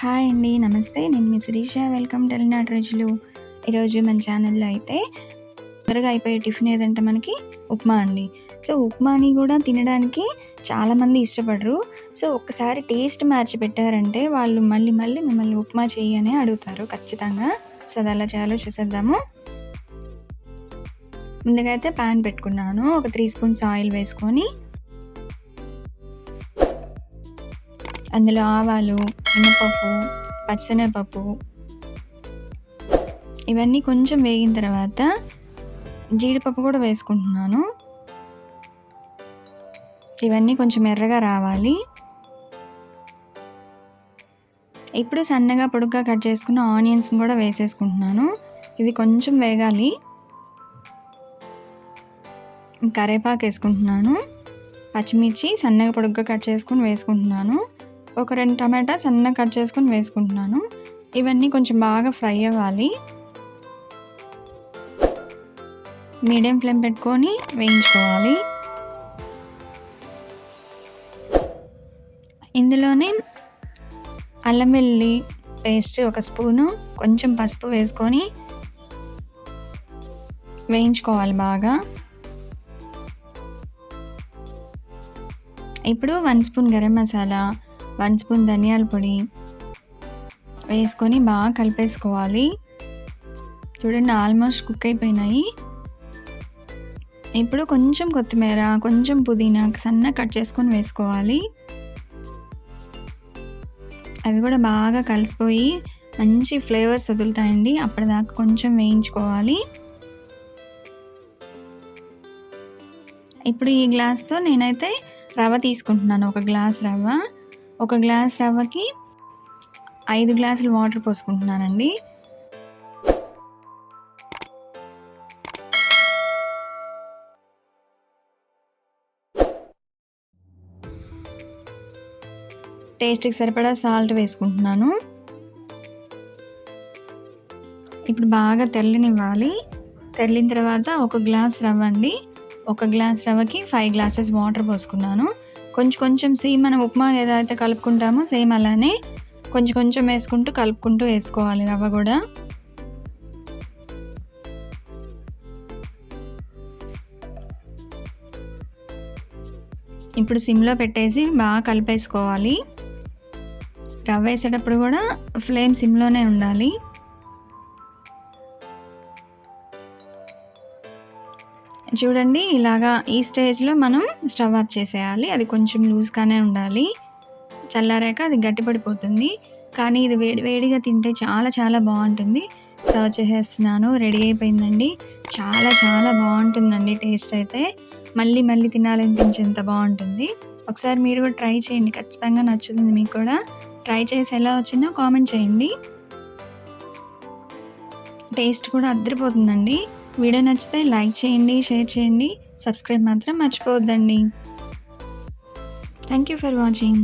Hi అండి నమస్తే. నేను మీ శిరీష. వెల్కమ్ టెలినాట్ రోజులు ఈరోజు మన ఛానల్లో అయితే త్వరగా అయిపోయే టిఫిన్ ఏదంటే మనకి ఉప్మా అండి. సో ఉప్మాని కూడా తినడానికి చాలామంది ఇష్టపడరు. సో ఒక్కసారి టేస్ట్ మార్చి పెట్టారంటే వాళ్ళు మళ్ళీ మళ్ళీ మిమ్మల్ని ఉప్మా చేయని అడుగుతారు ఖచ్చితంగా. సో అది అలా చేయాలో చూసేద్దాము. ముందుగా అయితే ప్యాన్ పెట్టుకున్నాను. ఒక త్రీ స్పూన్స్ ఆయిల్ వేసుకొని అందులో ఆవాలు మినపప్పు పచ్చనపప్పు ఇవన్నీ కొంచెం వేగిన తర్వాత జీడిపప్పు కూడా వేసుకుంటున్నాను. ఇవన్నీ కొంచెం ఎర్రగా రావాలి. ఇప్పుడు సన్నగా పొడుగ్గా కట్ చేసుకున్న ఆనియన్స్ కూడా వేసేసుకుంటున్నాను. ఇవి కొంచెం వేగాలి. కరేపాకు వేసుకుంటున్నాను. పచ్చిమిర్చి సన్నగా పొడుగ్గా కట్ చేసుకుని వేసుకుంటున్నాను. ఒక రెండు టమాటా సన్నగా కట్ చేసుకొని వేసుకుంటున్నాను. ఇవన్నీ కొంచెం బాగా ఫ్రై అవ్వాలి. మీడియం ఫ్లేమ్ పెట్టుకొని వేయించుకోవాలి. ఇందులోనే అల్లం వెల్లుల్లి పేస్ట్ ఒక స్పూను కొంచెం పసుపు వేసుకొని వేయించుకోవాలి బాగా. ఇప్పుడు one spoon garam masala one spoon ధనియాల పొడి వేసుకొని బాగా కలిపేసుకోవాలి. చూడండి ఆల్మోస్ట్ కుక్ అయిపోయినాయి. ఇప్పుడు కొంచెం కొత్తిమీర కొంచెం పుదీనా సన్న కట్ చేసుకొని వేసుకోవాలి. అవి కూడా బాగా కలిసిపోయి మంచి ఫ్లేవర్స్ వదులుతాయండి. అప్పటిదాకా కొంచెం వేయించుకోవాలి. ఇప్పుడు ఈ గ్లాస్తో నేనైతే రవ్వ తీసుకుంటున్నాను ఒక గ్లాస్ రవ్వ. ఒక గ్లాస్ రవ్వకి ఐదు గ్లాసులు వాటర్ పోసుకుంటున్నానండి. టేస్ట్కి సరిపడా సాల్ట్ వేసుకుంటున్నాను. ఇప్పుడు బాగా తెల్లనివ్వాలి తెల్లిన తర్వాత ఒక గ్లాస్ రవ్వ అండి ఒక గ్లాస్ రవ్వకి ఫైవ్ గ్లాసెస్ వాటర్ పోసుకున్నాను. కొంచెం కొంచెం సేమ్ మనం ఉప్మా ఏదైతే కలుపుకుంటామో సేమ్ అలానే కొంచెం కొంచెం వేసుకుంటూ కలుపుకుంటూ వేసుకోవాలి రవ్వ కూడా. ఇప్పుడు సిమ్లో పెట్టేసి బాగా కలిపేసుకోవాలి. రవ్వ వేసేటప్పుడు కూడా ఫ్లేమ్ సిమ్లోనే ఉండాలి. చూడండి ఇలాగా ఈ స్టేజ్లో మనం స్టవ్ ఆఫ్ చేసేయాలి. అది కొంచెం లూజ్గానే ఉండాలి. చల్లారాక అది గట్టిపడిపోతుంది. కానీ ఇది వేడి వేడిగా తింటే చాలా చాలా బాగుంటుంది. సర్వ్ చేసేస్తున్నాను రెడీ అయిపోయిందండి. చాలా చాలా బాగుంటుందండి టేస్ట్ అయితే. మళ్ళీ మళ్ళీ తినాలనిపించేంత బాగుంటుంది. ఒకసారి మీరు కూడా ట్రై చేయండి. ఖచ్చితంగా నచ్చుతుంది మీకు కూడా. ట్రై చేసి ఎలా వచ్చిందో కామెంట్ చేయండి. టేస్ట్ కూడా అద్దరిపోతుందండి. వీడియో నచ్చితే లైక్ చేయండి షేర్ చేయండి. సబ్స్క్రైబ్ మాత్రం మర్చిపోవద్దండి. Thank you for watching